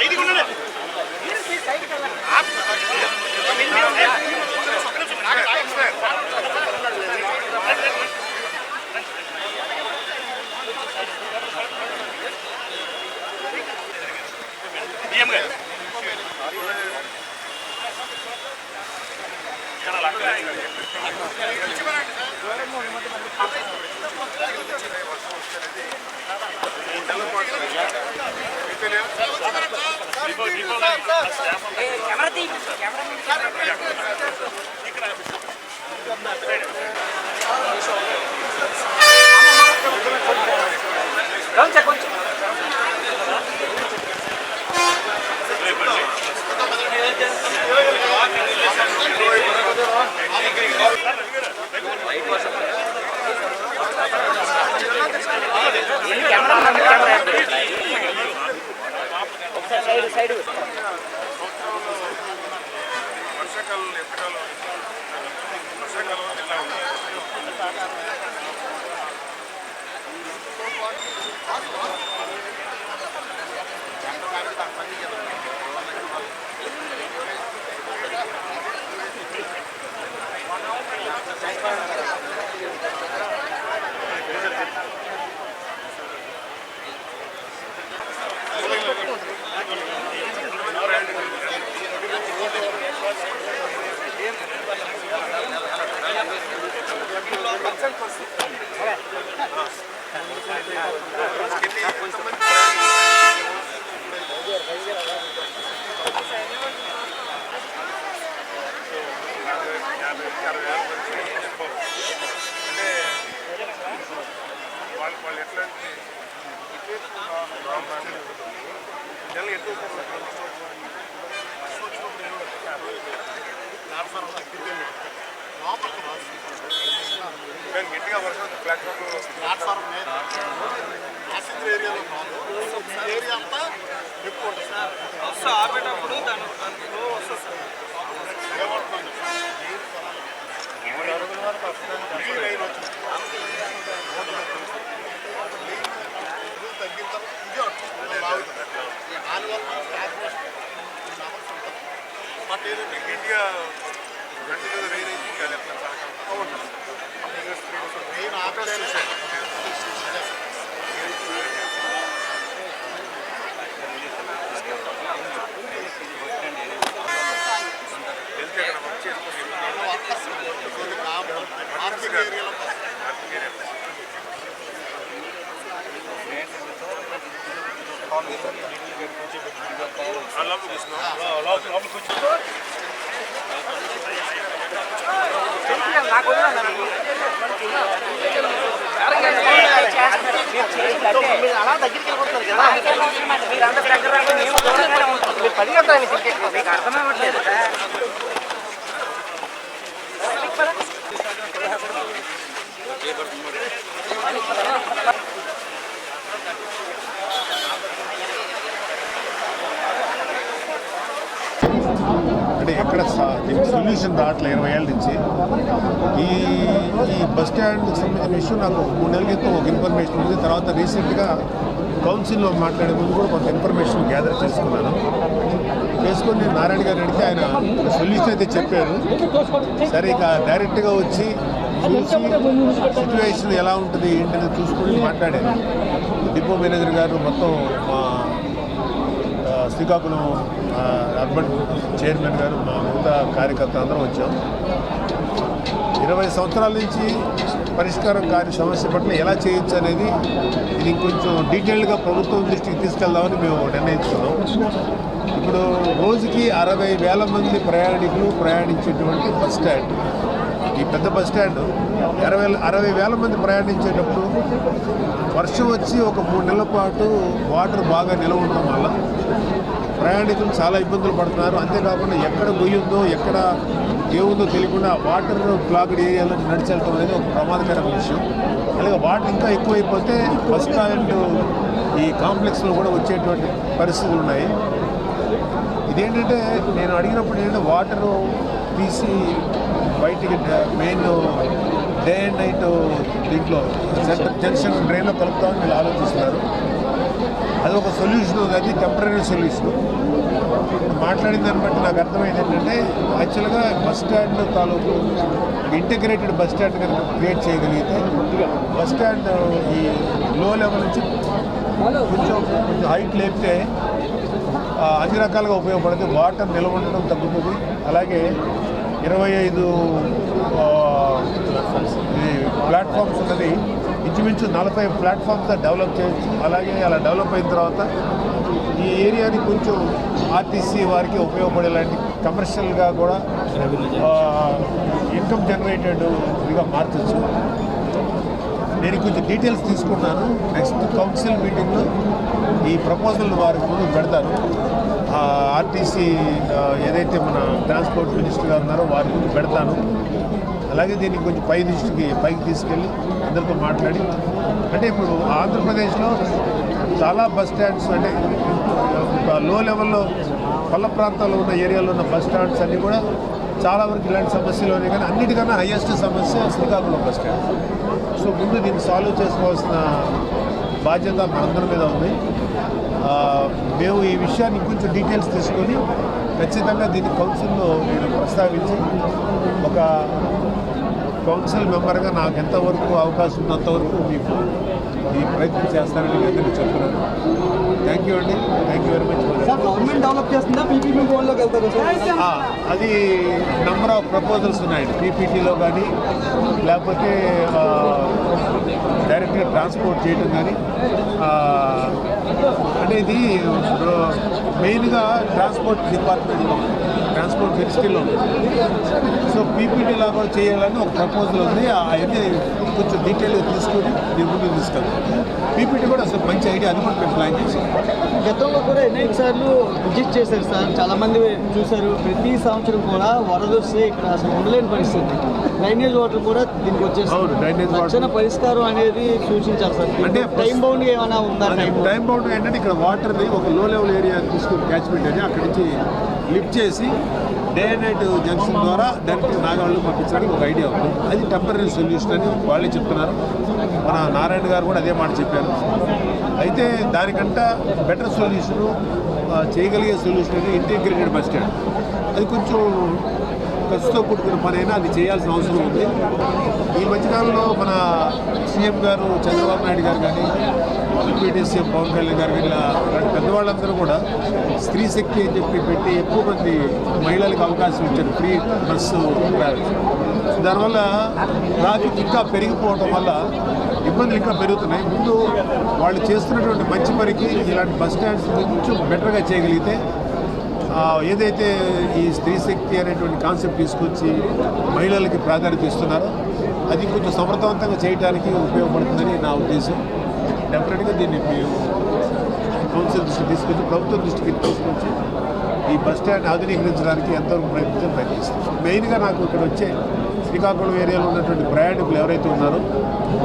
ధైర్యం ক্যামেরা দিই ক্যামেরা గట్టిగా వర్షం ప్లాట్ఫామ్లో ప్లాట్ఫామ్ మీద ప్యాసింజర్ ఏరియాలో కాదు ఏరియా అంతా ఎక్కువ ఉంటుంది సార్ బస్సు ఆపేటప్పుడు దాని దాని ఫ్లో వస్తుంది సార్ ఈ లైన్ వచ్చింది ఇది తగ్గిన తర్వాత ఇది అటు లాగుతుంది దానివల్ల స్టాగ్నేషన్ బట్ ఏంటంటే ఇండియా కంటిన్యూ రైన్ అయింది ఇంకా ఎట్లా చాలా కాలం. మెయిన్ ఆపేసి వెళ్తే అక్కడ వర్క్ చేసుకుని కొన్ని కాపు పార్కింగ్ ఏరియాలో ఆ అలా దగ్గరికి వెళ్ళిపోతున్నారు కదా మీరు అంత దగ్గర మీరు పది గంటలు మీకు అర్థమవ్వట్లేదు అంటే ఎక్కడ దీనికి సొల్యూషన్ రావట్లేదు ఇరవై ఏళ్ళ నుంచి. ఈ ఈ బస్ స్టాండ్కి సంబంధించిన ఇష్యూ నాకు మూడు నెలల క్రితం ఒక ఇన్ఫర్మేషన్ ఉంది. తర్వాత రీసెంట్గా కౌన్సిల్లో మాట్లాడే ముందు కూడా కొంత ఇన్ఫర్మేషన్ గ్యాదర్ చేసుకున్నాను. చేసుకొని నేను నారాయణ గారు అడిగితే ఆయన ఒక సొల్యూషన్ అయితే చెప్పారు. సరే ఇక డైరెక్ట్గా వచ్చి చూసి సిచ్యువేషన్ ఎలా ఉంటుంది ఏంటనేది చూసుకొని మాట్లాడాను డిపో మేనేజర్ గారు మొత్తం మా శ్రీకాకుళం అర్బన్ చైర్మన్ గారు మా మిగతా కార్యకర్త అందరం వచ్చాం. ఇరవై సంవత్సరాల నుంచి పరిష్కారం కాని సమస్య పట్ల ఎలా చేయొచ్చు అనేది ఇది కొంచెం డీటెయిల్డ్గా ప్రభుత్వం దృష్టికి తీసుకెళ్దామని మేము నిర్ణయించుకున్నాం. ఇప్పుడు రోజుకి అరవై వేల మంది ప్రయాణికులు ప్రయాణించేటువంటి బస్ స్టాండ్. ఈ పెద్ద బస్ స్టాండ్ అరవై అరవై వేల మంది ప్రయాణించేటప్పుడు వర్షం వచ్చి ఒక మూడు నెలల పాటు వాటర్ బాగా నిలవ ఉండడం వల్ల ప్రయాణికులు చాలా ఇబ్బందులు పడుతున్నారు. అంతేకాకుండా ఎక్కడ గొయ్యి ఎక్కడ ఏముందో తెలియకుండా వాటర్ బ్లాక్డ్ ఏరియాలో నడిచెళ్ళటం అనేది ఒక ప్రమాదకరమైన విషయం. అలాగే వాటర్ ఇంకా ఎక్కువైపోతే బస్ స్టాండ్ ఈ కాంప్లెక్స్లో కూడా వచ్చేటువంటి పరిస్థితులు ఉన్నాయి. ఇదేంటంటే నేను అడిగినప్పుడు ఏంటంటే వాటరు తీసి బయటికి మెయిన్ డే అండ్ నైట్ దీంట్లో జంక్షన్ డ్రైన్లో కలుపుతామని వీళ్ళు ఆలోచిస్తున్నారు. అది ఒక సొల్యూషన్ అది టెంపరీ సొల్యూషన్ మాట్లాడిన దాన్ని బట్టి నాకు అర్థమైంది ఏంటంటే యాక్చువల్గా బస్ స్టాండ్ తాలూకు ఇంటిగ్రేటెడ్ బస్ స్టాండ్ కనుక క్రియేట్ చేయగలిగితే బస్ స్టాండ్ ఈ లో లెవెల్ నుంచి కొంచెం కొంచెం హైట్ లేపితే అన్ని రకాలుగా ఉపయోగపడుతుంది వాటర్ నిల్వ ఉండడం తగ్గుతుంది. అలాగే ఇరవై ఐదు ఈ ప్లాట్ఫామ్స్ ఉన్నది. ఇంచుమించు నలభై ప్లాట్ఫామ్స్ డెవలప్ చేయొచ్చు. అలాగే అలా డెవలప్ అయిన తర్వాత ఈ ఏరియాని కొంచెం ఆర్టీసీ వారికి ఉపయోగపడేలాంటి కమర్షియల్గా కూడా ఇన్కమ్ జనరేటెడ్ ఇదిగా మార్చచ్చు నేను కొంచెం డీటెయిల్స్ తీసుకున్నాను నెక్స్ట్ కౌన్సిల్ మీటింగ్లో ఈ ప్రపోజల్ వారికి ముందు పెడతాను ఆర్టీసీ ఏదైతే మన ట్రాన్స్పోర్ట్ మినిస్టర్ గారు ఉన్నారో వారి ముందు పెడతాను. అలాగే దీన్ని కొంచెం పై దృష్టికి పైకి తీసుకెళ్ళి అందరితో మాట్లాడి అంటే ఇప్పుడు ఆంధ్రప్రదేశ్లో చాలా బస్ స్టాండ్స్ అంటే లో లెవెల్లో పల్ల ప్రాంతాల్లో ఉన్న ఏరియాలో ఉన్న బస్ స్టాండ్స్ అన్నీ కూడా చాలా వరకు ఇలాంటి సమస్యలు ఉన్నాయి. కానీ అన్నిటికన్నా హయ్యెస్ట్ సమస్య శ్రీకాకుళం బస్ స్టాండ్. సో ముందు దీన్ని సాల్వ్ చేసుకోవాల్సిన బాధ్యత మనందరి మీద ఉంది. మేము ఈ విషయాన్ని ఇంకొంచెం డీటెయిల్స్ తీసుకొని ఖచ్చితంగా దీన్ని కౌన్సిల్లో నేను ప్రస్తావించి ఒక కౌన్సిల్ మెంబర్గా నాకు ఎంతవరకు అవకాశం ఉన్నంతవరకు మీకు ఈ ప్రయత్నం చేస్తానని అందరికీ చెప్తున్నాను. థ్యాంక్ యూ అండి. Thank you very much government develop చేస్తుందా? పీపీపీ వెళ్తారా అది నంబర్ ఆఫ్ ప్రపోజల్స్ ఉన్నాయండి పీపీటీలో కానీ లేకపోతే ఆ, ట్రాన్స్పోర్ట్ చేయడం కానీ అంటే ఇది మెయిన్గా ట్రాన్స్పోర్ట్ డిపార్ట్మెంట్లో ఉంది. ట్రాన్స్పోర్ట్ మినిస్ట్రీలో ఉంది. సో పీపీటీ లాగా చేయాలని ఒక ప్రపోజల్ ఉంది. అవన్నీ కొంచెం డీటెయిల్గా తీసుకొని దీని ముందు తీసుకెళ్తాం పీపీటీ కూడా అసలు మంచి ఐడియా అది కూడా మేము ప్లాన్ చేసాం. గతంలో కూడా ఎన్నో సార్లు విజిట్ చేశారు సార్. చాలా మంది చూశారు. ప్రతి సంవత్సరం కూడా వరద వస్తే ఇక్కడ అసలు ఉండలేని పరిస్థితి. డ్రైనేజ్ వాటర్ కూడా దీనికి వచ్చేసి పరిష్కారం అనేది సూచించారు సార్. అంటే టైం బౌండ్ ఏమైనా ఉందా టైం బౌండ్? ఏంటంటే ఇక్కడ వాటర్ని ఒక లో లెవెల్ ఏరియా తీసుకుని క్యాచ్మెంట్ అని అక్కడి నుంచి లిఫ్ట్ చేసి డే అండ్ నైట్ జంక్షన్ ద్వారా డైరెక్ట్ నాగాళ్ళు పంపించడానికి ఒక ఐడియా ఉంది. అది టెంపరీ సొల్యూషన్ అని వాళ్ళే చెప్తున్నారు. మన నారాయణ గారు కూడా అదే మాట చెప్పారు. అయితే దానికంట బెటర్ సొల్యూషను చేయగలిగే సొల్యూషన్ అనేది ఇంటిగ్రేటెడ్ బస్ స్టాండ్ అది కొంచెం ఖర్చుతో కూడుకున్న పని అయినా అది చేయాల్సిన అవసరం ఉంది. ఈ మధ్యకాలంలో మన సీఎం గారు చంద్రబాబు నాయుడు గారు కానీ డిప్యూటీ సీఎం పవన్ కళ్యాణ్ గారు కానీ ఇలా ఇలాంటి పెద్దవాళ్ళందరూ కూడా స్త్రీ శక్తి అని చెప్పి పెట్టి ఎక్కువ మంది మహిళలకు అవకాశం ఇచ్చారు. ఫ్రీ బస్సు దానివల్ల ట్రాఫిక్ ఇంకా పెరిగిపోవడం వల్ల ఇబ్బందులు ఇంకా పెరుగుతున్నాయి. ముందు వాళ్ళు చేస్తున్నటువంటి మంచి పనికి ఇలాంటి బస్ స్టాండ్స్ కొంచెం బెటర్గా చేయగలిగితే ఏదైతే ఈ స్త్రీ శక్తి అనేటువంటి కాన్సెప్ట్ తీసుకొచ్చి మహిళలకి ప్రాధాన్యత ఇస్తున్నారో అది కొంచెం సమర్థవంతంగా చేయడానికి ఉపయోగపడుతుందని నా ఉద్దేశం. డెఫినెట్గా దీన్ని మేము కౌన్సిల్ దృష్టికి తీసుకొచ్చి ప్రభుత్వం దృష్టికి తీసుకొచ్చి ఈ బస్ స్టాండ్ ఆధునీకరించడానికి ఎంతవరకు ప్రయత్నం ప్రయత్నిస్తాం. మెయిన్గా నాకు ఇక్కడ వచ్చే శ్రీకాకుళం ఏరియాలో ఉన్నటువంటి ప్రయాణికులు ఎవరైతే ఉన్నారో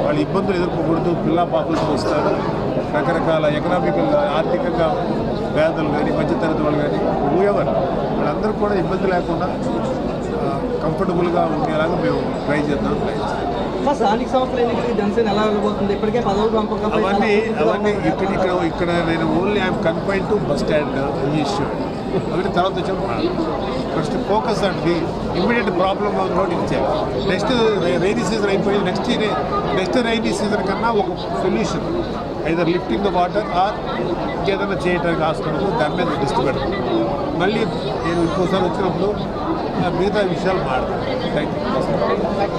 వాళ్ళు ఇబ్బందులు ఎదుర్కోకూడదు పిల్ల పాపలతో వస్తారు. రకరకాల ఎకనామికల్ ఆర్థికంగా పేదలు కానీ మధ్యతరగతి వాళ్ళు కానీ ఎవరు వాళ్ళందరూ కూడా ఇబ్బంది లేకుండా కంఫర్టబుల్గా ఉండేలాగా మేము ట్రై చేద్దాం. ట్రై చేస్తాం సార్ స్థానిక సంస్థల ఎన్నికలకి జనసేన ఎలా వెళ్ళబోతుంది? ఇప్పటికే పదవులు అవన్నీ అవన్నీ. ఇక్కడ ఇక్కడ ఇక్కడ నేను only I'm confine to bus stand ఈ ఇష్యూ ఒకటి తర్వాత చెప్పాను first focus on immediate problem on ఇచ్చారు నెక్స్ట్ రైనీ సీజన్ అయిపోయి నెక్స్ట్ నెక్స్ట్ రైనీ సీజన్ కన్నా ఒక solution either lifting the water or ఇంకేదైనా చేయడానికి ఆస్కారం దాని మీద దృష్టి పెడతాను మళ్ళీ నేను ఇంకోసారి వచ్చినప్పుడు మిగతా విషయాలు మాడతాను థ్యాంక్ యూ